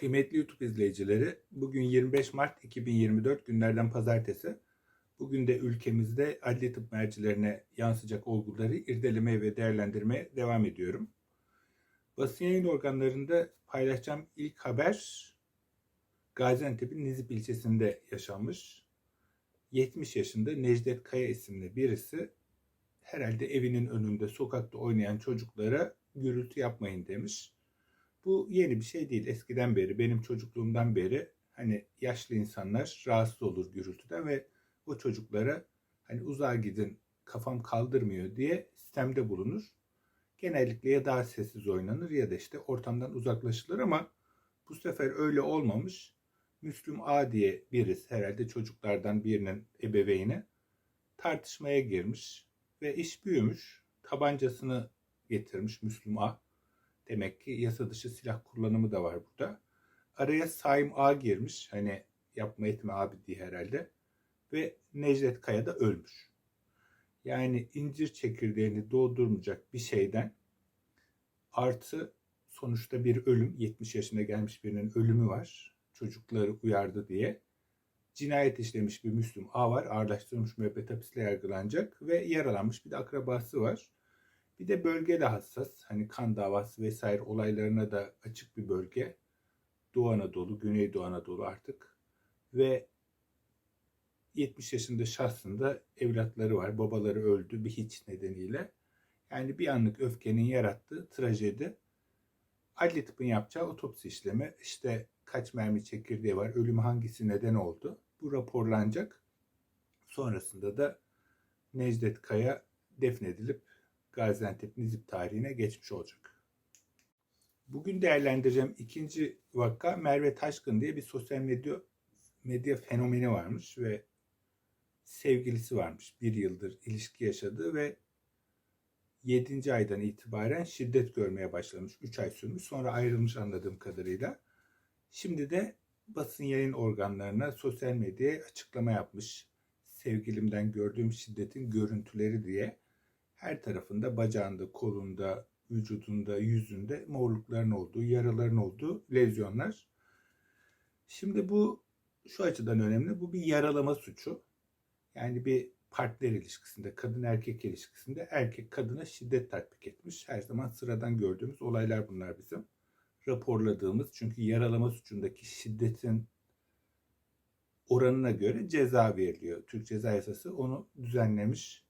Kıymetli YouTube izleyicileri, bugün 25 Mart 2024 günlerden pazartesi. Bugün de ülkemizde adli tıp mercilerine yansıyacak olguları irdelemeye ve değerlendirmeye devam ediyorum. Basın yayın organlarında paylaşacağım ilk haber Gaziantep'in Nizip ilçesinde yaşanmış. 70 yaşında Necdet Kaya isimli birisi herhalde evinin önünde sokakta oynayan çocuklara gürültü yapmayın demiş. Bu yeni bir şey değil. Eskiden beri, benim çocukluğumdan beri hani yaşlı insanlar rahatsız olur gürültüden ve o çocuklara hani uzağa gidin kafam kaldırmıyor diye sistemde bulunur. Genellikle ya daha sessiz oynanır ya da işte ortamdan uzaklaşılır ama bu sefer öyle olmamış. Müslüm A diye birisi herhalde çocuklardan birinin ebeveyni tartışmaya girmiş ve iş büyümüş. Tabancasını getirmiş Müslüm A. Demek ki yasa dışı silah kullanımı da var burada. Araya Saim A girmiş. Hani yapma etme abi diye herhalde. Ve Necdet Kaya da ölmüş. Yani incir çekirdeğini doldurmayacak bir şeyden artı sonuçta bir ölüm 70 yaşına gelmiş birinin ölümü var. Çocukları uyardı diye. Cinayet işlemiş bir Müslüm A var. Ağırlaştırılmış müebbet hapisle yargılanacak ve yaralanmış bir de akrabası var. Bir de bölge de hassas. Hani kan davası vesaire olaylarına da açık bir bölge. Doğu Anadolu, Güneydoğu Anadolu artık. Ve 70 yaşında şahsında evlatları var. Babaları öldü bir hiç nedeniyle. Yani bir anlık öfkenin yarattığı trajedi. Adli tıpın yapacağı otopsi işlemi. İşte kaç mermi çekirdeği var, ölümü hangisi neden oldu. Bu raporlanacak. Sonrasında da Necdet Kaya defnedilip Gaziantep Nizip tarihine geçmiş olacak. Bugün değerlendireceğim ikinci vaka Merve Taşkın diye bir sosyal medya medya fenomeni varmış ve sevgilisi varmış. Bir yıldır ilişki yaşadığı ve 7. aydan itibaren şiddet görmeye başlamış. 3 ay sürmüş. Sonra ayrılmış anladığım kadarıyla. Şimdi de basın yayın organlarına sosyal medyaya açıklama yapmış. Sevgilimden gördüğüm şiddetin görüntüleri diye her tarafında bacağında, kolunda, vücudunda, yüzünde morlukların olduğu, yaraların olduğu lezyonlar. Şimdi bu şu açıdan önemli. Bu bir yaralama suçu. Yani bir partner ilişkisinde, kadın erkek ilişkisinde erkek kadına şiddet tatbik etmiş. Her zaman sıradan gördüğümüz olaylar bunlar bizim. Raporladığımız çünkü yaralama suçundaki şiddetin oranına göre ceza veriliyor. Türk Ceza Yasası onu düzenlemiş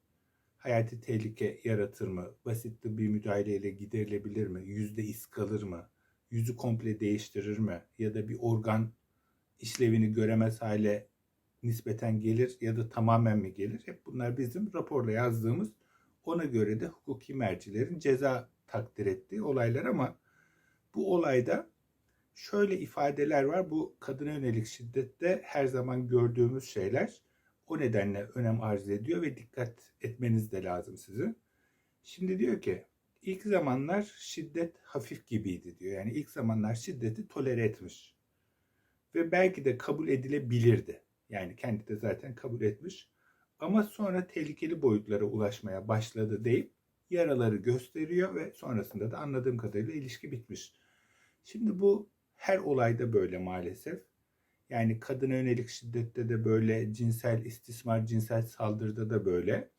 hayati tehlike yaratır mı? Basit bir müdahaleyle giderilebilir mi? Yüzde iz kalır mı? Yüzü komple değiştirir mi? Ya da bir organ işlevini göremez hale nispeten gelir ya da tamamen mi gelir? Hep bunlar bizim raporla yazdığımız ona göre de hukuki mercilerin ceza takdir ettiği olaylar ama bu olayda şöyle ifadeler var. Bu kadına yönelik şiddette her zaman gördüğümüz şeyler o nedenle önem arz ediyor ve dikkat etmeniz de lazım sizin. Şimdi diyor ki ilk zamanlar şiddet hafif gibiydi diyor. Yani ilk zamanlar şiddeti tolere etmiş. Ve belki de kabul edilebilirdi. Yani kendi de zaten kabul etmiş. Ama sonra tehlikeli boyutlara ulaşmaya başladı deyip yaraları gösteriyor ve sonrasında da anladığım kadarıyla ilişki bitmiş. Şimdi bu her olayda böyle maalesef. Yani kadına yönelik şiddette de böyle, cinsel istismar, cinsel saldırıda da böyle.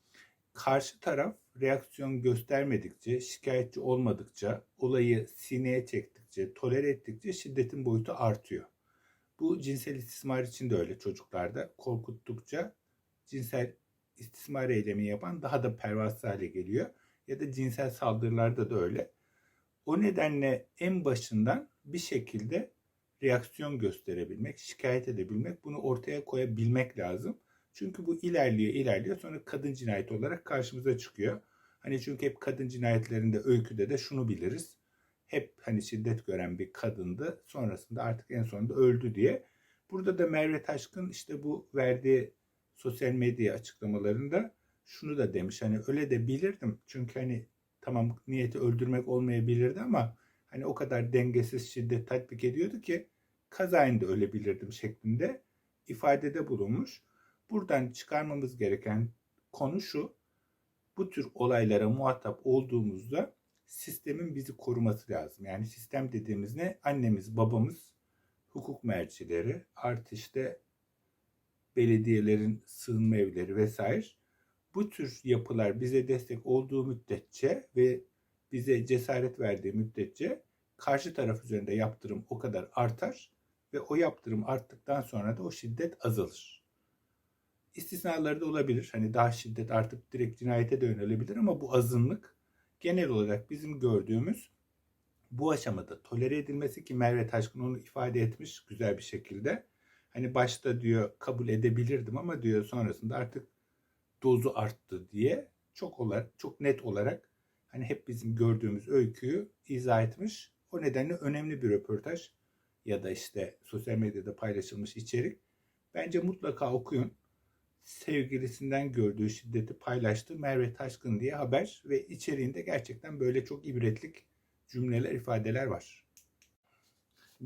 Karşı taraf reaksiyon göstermedikçe, şikayetçi olmadıkça, olayı sineye çektikçe, tolere ettikçe şiddetin boyutu artıyor. Bu cinsel istismar için de öyle çocuklarda. Korkuttukça cinsel istismar eylemi yapan daha da pervasız hale geliyor. Ya da cinsel saldırılarda da öyle. O nedenle en başından bir şekilde reaksiyon gösterebilmek, şikayet edebilmek, bunu ortaya koyabilmek lazım. Çünkü bu ilerliyor, ilerliyor sonra kadın cinayeti olarak karşımıza çıkıyor. Hani çünkü hep kadın cinayetlerinde öyküde de şunu biliriz. Hep hani şiddet gören bir kadındı. Sonrasında artık en sonunda öldü diye. Burada da Merve Taşkın işte bu verdiği sosyal medya açıklamalarında şunu da demiş. Hani öyle de bilirdim. Çünkü hani tamam niyeti öldürmek olmayabilirdi ama hani o kadar dengesiz şiddet tatbik ediyordu ki kazayında ölebilirdim şeklinde ifadede bulunmuş. Buradan çıkarmamız gereken konu şu. Bu tür olaylara muhatap olduğumuzda sistemin bizi koruması lazım. Yani sistem dediğimiz ne? Annemiz, babamız, hukuk mercileri, artı işte belediyelerin sığınma evleri vesaire. Bu tür yapılar bize destek olduğu müddetçe ve bize cesaret verdiği müddetçe karşı taraf üzerinde yaptırım o kadar artar ve o yaptırım arttıktan sonra da o şiddet azalır. İstisnaları da olabilir. Hani daha şiddet artıp direkt cinayete de yönelebilir ama bu azınlık genel olarak bizim gördüğümüz bu aşamada tolere edilmesi ki Merve Taşkın onu ifade etmiş güzel bir şekilde. Hani başta diyor kabul edebilirdim ama diyor sonrasında artık dozu arttı diye çok olarak çok net olarak hani hep bizim gördüğümüz öyküyü izah etmiş. O nedenle önemli bir röportaj ya da işte sosyal medyada paylaşılmış içerik. Bence mutlaka okuyun. Sevgilisinden gördüğü şiddeti paylaştı Merve Taşkın diye haber ve içeriğinde gerçekten böyle çok ibretlik cümleler, ifadeler var.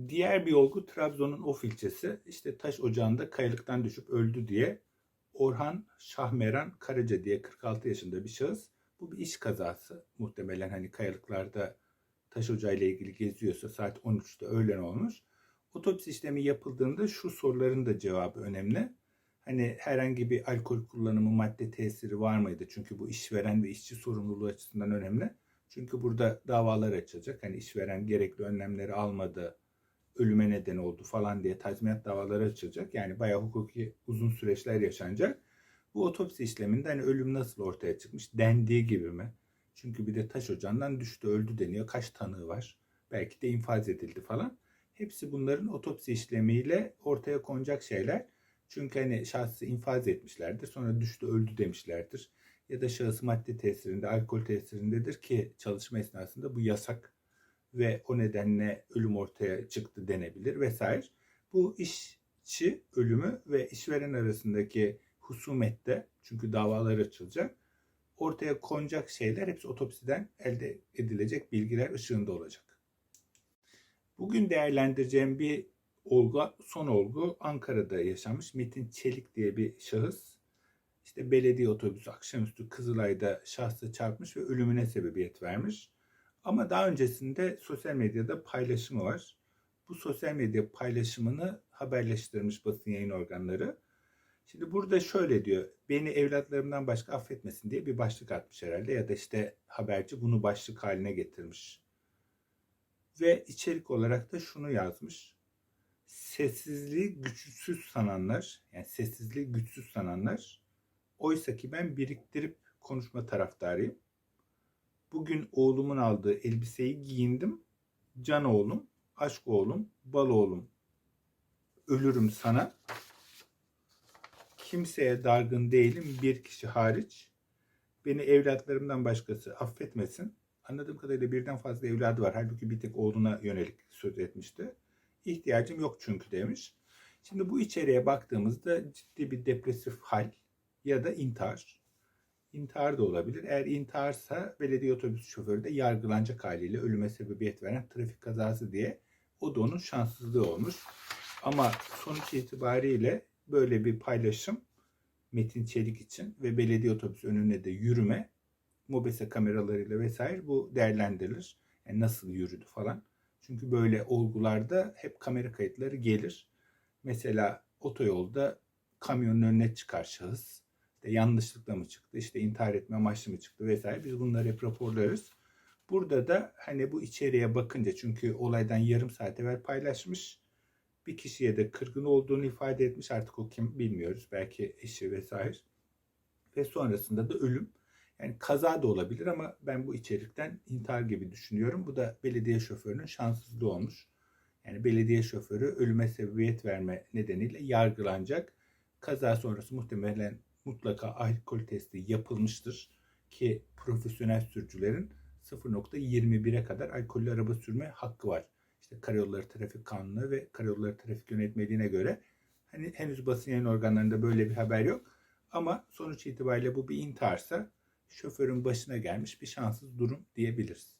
Diğer bir olgu Trabzon'un Of ilçesi. İşte taş ocağında kayalıktan düşüp öldü diye Orhan Şahmeran Karaca diye 46 yaşında bir şahıs. Bu bir iş kazası. Muhtemelen hani kayalıklarda taş ocağıyla ilgili geziyorsa saat 13'te öğlen olmuş. Otopsi işlemi yapıldığında şu soruların da cevabı önemli. Hani herhangi bir alkol kullanımı madde tesiri var mıydı? Çünkü bu işveren ve işçi sorumluluğu açısından önemli. Çünkü burada davalar açılacak. Hani işveren gerekli önlemleri almadı, ölüme neden oldu falan diye tazminat davaları açılacak. Yani bayağı hukuki uzun süreçler yaşanacak. Bu otopsi işleminde hani ölüm nasıl ortaya çıkmış dendiği gibi mi? Çünkü bir de taş ocağından düştü öldü deniyor. Kaç tanığı var? Belki de infaz edildi falan. Hepsi bunların otopsi işlemiyle ortaya konacak şeyler. Çünkü hani şahsı infaz etmişlerdir. Sonra düştü öldü demişlerdir. Ya da şahıs madde tesirinde, alkol tesirindedir ki çalışma esnasında bu yasak ve o nedenle ölüm ortaya çıktı denebilir vesaire. Bu işçi ölümü ve işveren arasındaki husumette çünkü davalar açılacak ortaya konacak şeyler hepsi otopsiden elde edilecek bilgiler ışığında olacak. Bugün değerlendireceğim bir olgu, son olgu Ankara'da yaşanmış. Metin Çelik diye bir şahıs işte belediye otobüsü akşamüstü Kızılay'da şahsı çarpmış ve ölümüne sebebiyet vermiş. Ama daha öncesinde sosyal medyada paylaşımı var. Bu sosyal medya paylaşımını haberleştirmiş basın yayın organları. Şimdi burada şöyle diyor. Beni evlatlarımdan başka affetmesin diye bir başlık atmış herhalde ya da işte haberci bunu başlık haline getirmiş. Ve içerik olarak da şunu yazmış. Sessizliği güçsüz sananlar, yani sessizliği güçsüz sananlar oysa ki ben biriktirip konuşma taraftarıyım. Bugün oğlumun aldığı elbiseyi giyindim. Can oğlum, aşk oğlum, bal oğlum. Ölürüm sana. Kimseye dargın değilim bir kişi hariç. Beni evlatlarımdan başkası affetmesin. Anladığım kadarıyla birden fazla evladı var. Halbuki bir tek oğluna yönelik söz etmişti. İhtiyacım yok çünkü demiş. Şimdi bu içeriğe baktığımızda ciddi bir depresif hal ya da intihar. İntihar da olabilir. Eğer intiharsa belediye otobüs şoförü de yargılanacak haliyle ölüme sebebiyet veren trafik kazası diye o da onun şanssızlığı olmuş. Ama sonuç itibariyle böyle bir paylaşım Metin Çelik için ve belediye otobüsü önüne de yürüme mobese kameralarıyla vesaire bu değerlendirilir. Yani nasıl yürüdü falan. Çünkü böyle olgularda hep kamera kayıtları gelir. Mesela otoyolda kamyonun önüne çıkar şahıs. İşte yanlışlıkla mı çıktı, işte intihar etme amaçlı mı çıktı vesaire. Biz bunları hep raporlarız. Burada da hani bu içeriğe bakınca çünkü olaydan yarım saat evvel paylaşmış. Bir kişiye de kırgın olduğunu ifade etmiş. Artık o kim bilmiyoruz. Belki eşi vesaire. Ve sonrasında da ölüm. Yani kaza da olabilir ama ben bu içerikten intihar gibi düşünüyorum. Bu da belediye şoförünün şanssızlığı olmuş. Yani belediye şoförü ölüme sebebiyet verme nedeniyle yargılanacak. Kaza sonrası muhtemelen mutlaka alkol testi yapılmıştır ki profesyonel sürücülerin 0.21'e kadar alkollü araba sürme hakkı var. İşte Karayolları Trafik Kanunu ve Karayolları Trafik Yönetmeliğine göre hani henüz basın yayın organlarında böyle bir haber yok. Ama sonuç itibariyle bu bir intiharsa şoförün başına gelmiş bir şanssız durum diyebiliriz.